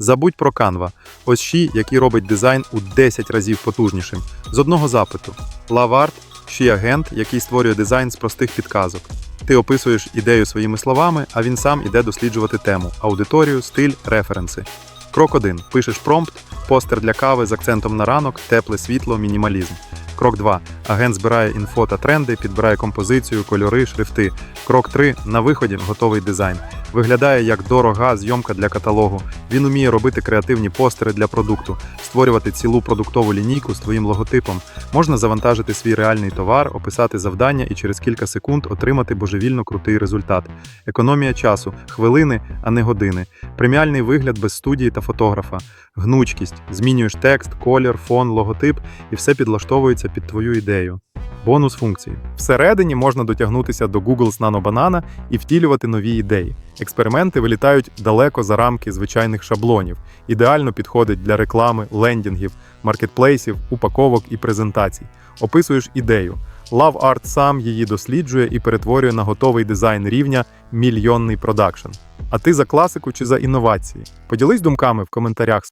Забудь про Canva. Ось Ші, який робить дизайн у 10 разів потужнішим. З одного запиту. LoveArt – Ші агент, який створює дизайн з простих підказок. Ти описуєш ідею своїми словами, а він сам іде досліджувати тему, аудиторію, стиль, референси. Крок 1. Пишеш промпт, постер для кави з акцентом на ранок, тепле світло, мінімалізм. Крок 2. Агент збирає інфо та тренди, підбирає композицію, кольори, шрифти. Крок 3. На виході готовий дизайн. Виглядає як дорога зйомка для каталогу. Він уміє робити креативні постери для продукту, створювати цілу продуктову лінійку з твоїм логотипом. Можна завантажити свій реальний товар, описати завдання і через кілька секунд отримати божевільно крутий результат. Економія часу, хвилини, а не години. Преміальний вигляд без студії та фотографа, гнучкість, змінюєш текст, колір, фон, логотип, і все підлаштовується під твою ідею. Бонус функції. Всередині можна дотягнутися до Google Nano Banana і втілювати нові ідеї. Експерименти вилітають далеко за рамки звичайних шаблонів. Ідеально підходить для реклами, лендінгів, маркетплейсів, упаковок і презентацій. Описуєш ідею. Love Art сам її досліджує і перетворює на готовий дизайн рівня мільйонний продакшн. А ти за класику чи за інновації? Поділись думками в коментарях.